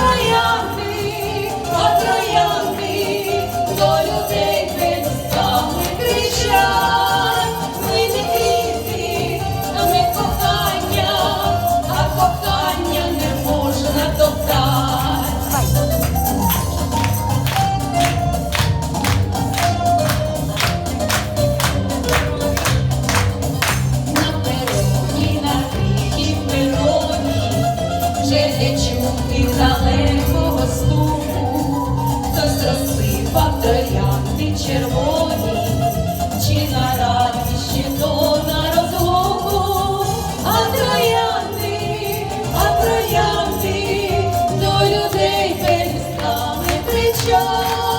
Отрояни, отрояни. ти червоні, чи на радіщі то на розлуку, а троянди, а троянди до людей перестали кричати.